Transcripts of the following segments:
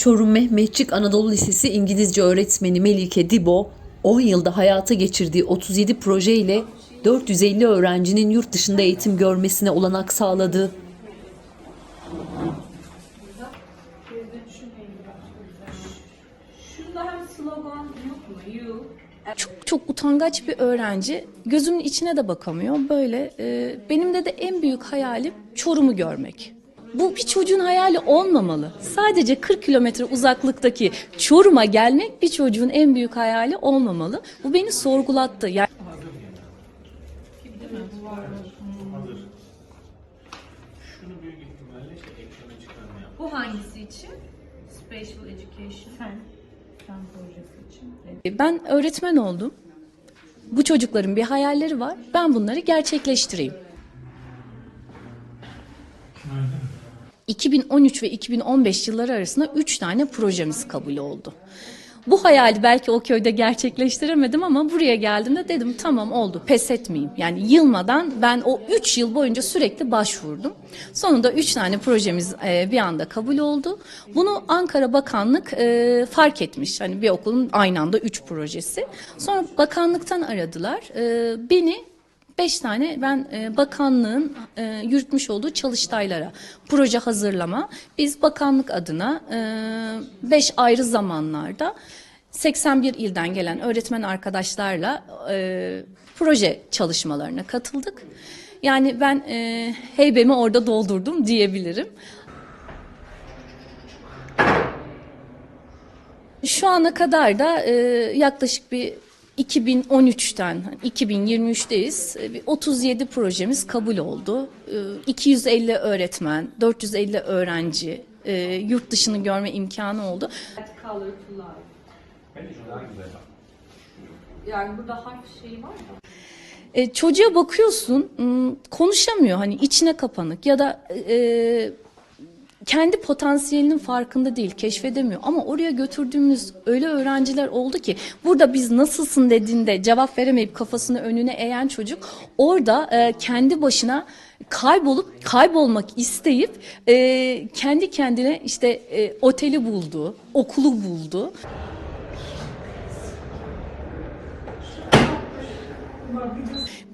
Çorum Mehmetçik Anadolu Lisesi İngilizce öğretmeni Melike Dibo, 10 yılda hayata geçirdiği 37 proje ile 450 öğrencinin yurt dışında eğitim görmesine olanak sağladı. Çok çok utangaç bir öğrenci. Gözümün içine de bakamıyor. Böyle e, benim de de en büyük hayalim Çorum'u görmek. Bu bir çocuğun hayali olmamalı. Sadece 40 kilometre uzaklıktaki Çorum'a gelmek bir çocuğun en büyük hayali olmamalı. Bu beni sorgulattı. Yani Bu hangisi için? Special Education. Fen projesi için. ben öğretmen oldum. Bu çocukların bir hayalleri var. Ben bunları gerçekleştireyim. 2013 ve 2015 yılları arasında 3 tane projemiz kabul oldu. Bu hayali belki o köyde gerçekleştiremedim ama buraya geldiğimde dedim tamam oldu pes etmeyeyim. Yani yılmadan ben o 3 yıl boyunca sürekli başvurdum. Sonunda 3 tane projemiz e, bir anda kabul oldu. Bunu Ankara Bakanlık e, fark etmiş. Hani bir okulun aynı anda 3 projesi. Sonra bakanlıktan aradılar. E, beni Beş tane ben e, bakanlığın e, yürütmüş olduğu çalıştaylara proje hazırlama. Biz bakanlık adına e, beş ayrı zamanlarda 81 ilden gelen öğretmen arkadaşlarla e, proje çalışmalarına katıldık. Yani ben e, heybemi orada doldurdum diyebilirim. Şu ana kadar da e, yaklaşık bir 2013'ten hani 2023'teyiz. E, bir 37 projemiz kabul oldu. E, 250 öğretmen, 450 öğrenci e, yurt dışını görme imkanı oldu. Yani burada harf şeyi var mı? E, çocuğa bakıyorsun konuşamıyor hani içine kapanık ya da e, kendi potansiyelinin farkında değil, keşfedemiyor. Ama oraya götürdüğümüz öyle öğrenciler oldu ki burada biz nasılsın dediğinde cevap veremeyip kafasını önüne eğen çocuk orada e, kendi başına kaybolup kaybolmak isteyip e, kendi kendine işte e, oteli buldu, okulu buldu.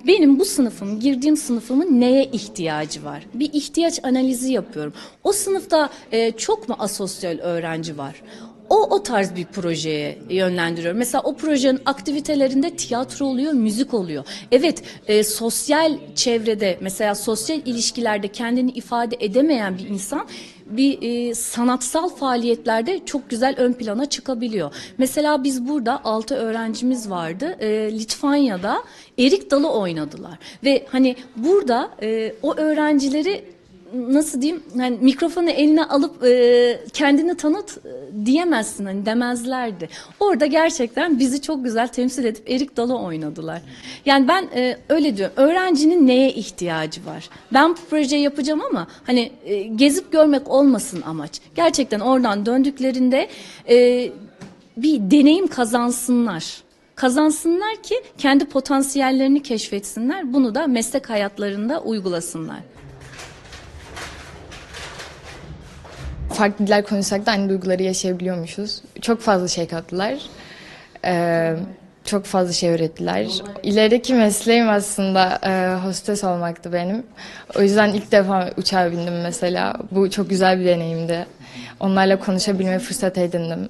Benim bu sınıfım, girdiğim sınıfımın neye ihtiyacı var? Bir ihtiyaç analizi yapıyorum. O sınıfta e, çok mu asosyal öğrenci var? O o tarz bir projeye yönlendiriyorum. Mesela o projenin aktivitelerinde tiyatro oluyor, müzik oluyor. Evet, e, sosyal çevrede mesela sosyal ilişkilerde kendini ifade edemeyen bir insan bir e, sanatsal faaliyetlerde çok güzel ön plana çıkabiliyor. Mesela biz burada altı öğrencimiz vardı. E, Litvanya'da erik dalı oynadılar ve hani burada e, o öğrencileri nasıl diyeyim hani mikrofonu eline alıp e, kendini tanıt e, diyemezsin hani demezlerdi. Orada gerçekten bizi çok güzel temsil edip erik dalı oynadılar. Yani ben e, öyle diyorum. Öğrencinin neye ihtiyacı var? Ben bu projeyi yapacağım ama hani e, gezip görmek olmasın amaç. Gerçekten oradan döndüklerinde e, bir deneyim kazansınlar. Kazansınlar ki kendi potansiyellerini keşfetsinler. Bunu da meslek hayatlarında uygulasınlar. Farklı diller konuşsak da aynı duyguları yaşayabiliyormuşuz. Çok fazla şey kattılar. Ee, çok fazla şey öğrettiler. İlerideki mesleğim aslında e, hostes olmaktı benim. O yüzden ilk defa uçağa bindim mesela. Bu çok güzel bir deneyimdi. Onlarla konuşabilme fırsat edindim.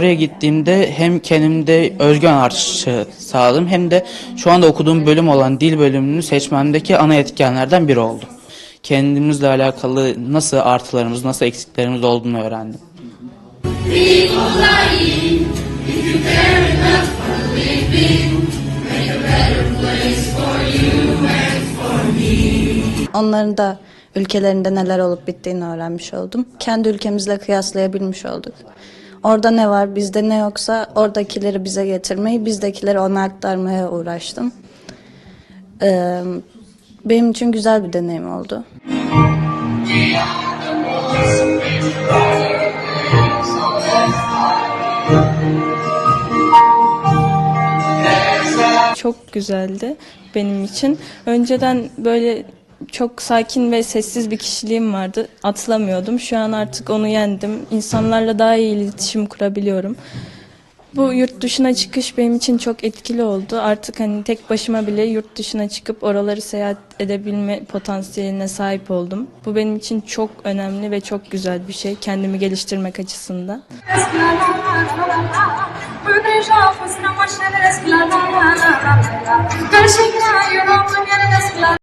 Oraya gittiğimde hem kendimde özgüven artışı sağladım hem de şu anda okuduğum bölüm olan dil bölümünü seçmemdeki ana etkenlerden biri oldu. Kendimizle alakalı nasıl artılarımız, nasıl eksiklerimiz olduğunu öğrendim. Onların da ülkelerinde neler olup bittiğini öğrenmiş oldum. Kendi ülkemizle kıyaslayabilmiş olduk. Orada ne var, bizde ne yoksa oradakileri bize getirmeyi, bizdekileri ona aktarmaya uğraştım. Ee, benim için güzel bir deneyim oldu. çok güzeldi benim için. Önceden böyle çok sakin ve sessiz bir kişiliğim vardı. Atlamıyordum. Şu an artık onu yendim. İnsanlarla daha iyi iletişim kurabiliyorum. Bu yurt dışına çıkış benim için çok etkili oldu. Artık hani tek başıma bile yurt dışına çıkıp oraları seyahat edebilme potansiyeline sahip oldum. Bu benim için çok önemli ve çok güzel bir şey kendimi geliştirmek açısından.